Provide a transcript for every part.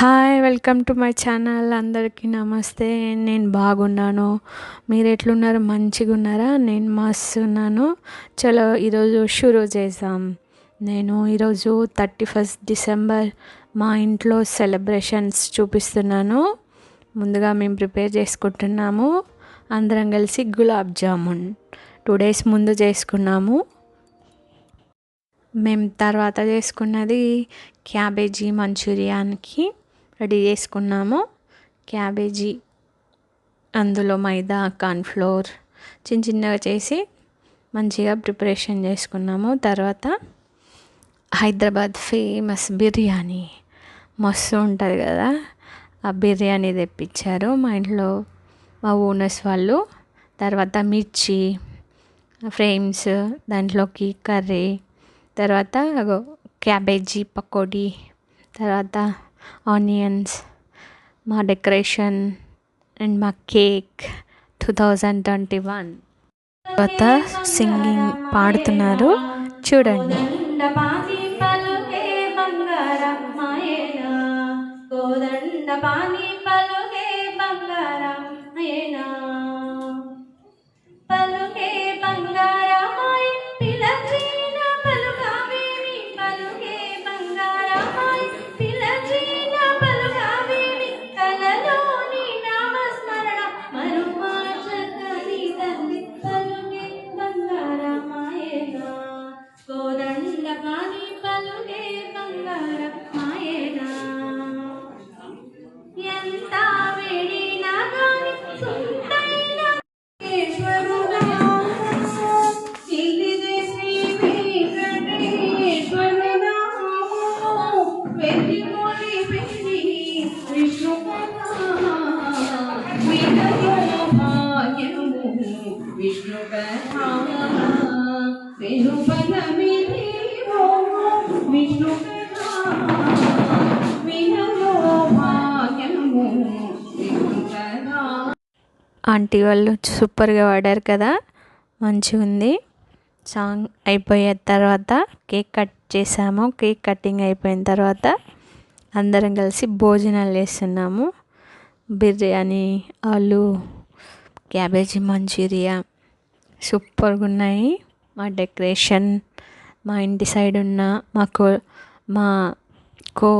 Hi welcome to my channel అందరికీ నమస్తే. నేను బాగున్నాను. మీరు ఎట్లున్నారు? మంచిగా ఉన్నారా నేను మస్తు ఉన్నాను చలో ఈరోజు షురూ చేసాం నేను ఈరోజు థర్టీ ఫస్ట్ డిసెంబర్ మా ఇంట్లో సెలబ్రేషన్స్ చూపిస్తున్నాను. ముందుగా మేము ప్రిపేర్ చేసుకుంటున్నాము. అందరం కలిసి గులాబ్ జామున్ టూ డేస్ ముందు చేసుకున్నాము. మేము తర్వాత చేసుకున్నది క్యాబేజీ మంచూరియాన్కి. రెడీ చేసుకున్నాము. క్యాబేజీ అందులో మైదా కార్న్ఫ్లోర్ చిన్న చిన్నగా చేసి మంచిగా ప్రిపరేషన్ చేసుకున్నాము. తర్వాత హైదరాబాద్ ఫేమస్ బిర్యానీ మస్తు ఉంటుంది కదా ఆ బిర్యానీ తెప్పించారు మా ఇంట్లో మా ఓనర్స్ వాళ్ళు. తర్వాత మిర్చి ఫ్రేమ్స్ దాంట్లోకి కర్రీ తర్వాత క్యాబేజీ పకోడీ తర్వాత ఆనియన్స్ మా డెకరేషన్ అండ్ మా cake two thousand twenty one తర్వాత సింగింగ్ పాడుతున్నారు. చూడండి. కోదండ పాని ఆంటీ వాళ్ళు సూపర్గా పాడారు కదా మంచిగా ఉంది సాంగ్ అయిపోయిన తర్వాత కేక్ కట్ చేసాము. కేక్ కటింగ్ అయిపోయిన తర్వాత అందరం కలిసి భోజనాలు చేస్తున్నాము. బిర్యానీ ఆలు క్యాబేజీ మంచూరియా సూపర్గా ఉన్నాయి మా డెకరేషన్ మా ఇంటి సైడ్ ఉన్న మాకు మా కో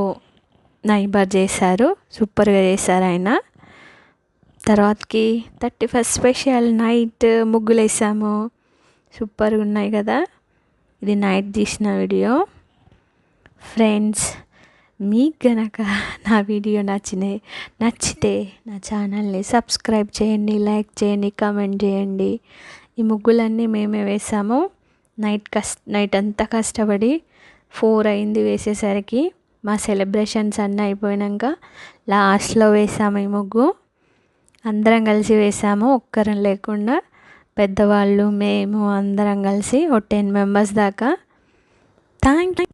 నైబర్ చేశారు. సూపర్గా చేశారు ఆయన. తర్వాతకి థర్టీ ఫస్ట్ స్పెషల్ నైట్ ముగ్గులు వేసాము సూపర్గా ఉన్నాయి కదా. ఇది నైట్ తీసిన వీడియో. ఫ్రెండ్స్ మీకు గనక నా వీడియో నచ్చినాయి నచ్చితే నా ఛానల్ని సబ్స్క్రైబ్ చేయండి లైక్ చేయండి కామెంట్ చేయండి. ఈ ముగ్గులన్నీ మేమే వేసాము. నైట్ కష్ట నైట్ అంతా కష్టపడి ఫోర్ అయింది వేసేసరికి. మా సెలబ్రేషన్స్ అన్నీ అయిపోయాక లాస్ట్లో వేసాము ఈ ముగ్గు. అందరం కలిసి వేసాము ఒక్కరం లేకుండా. పెద్దవాళ్ళు మేము అందరం కలిసి ఓ టెన్ మెంబర్స్ దాకా. Thank you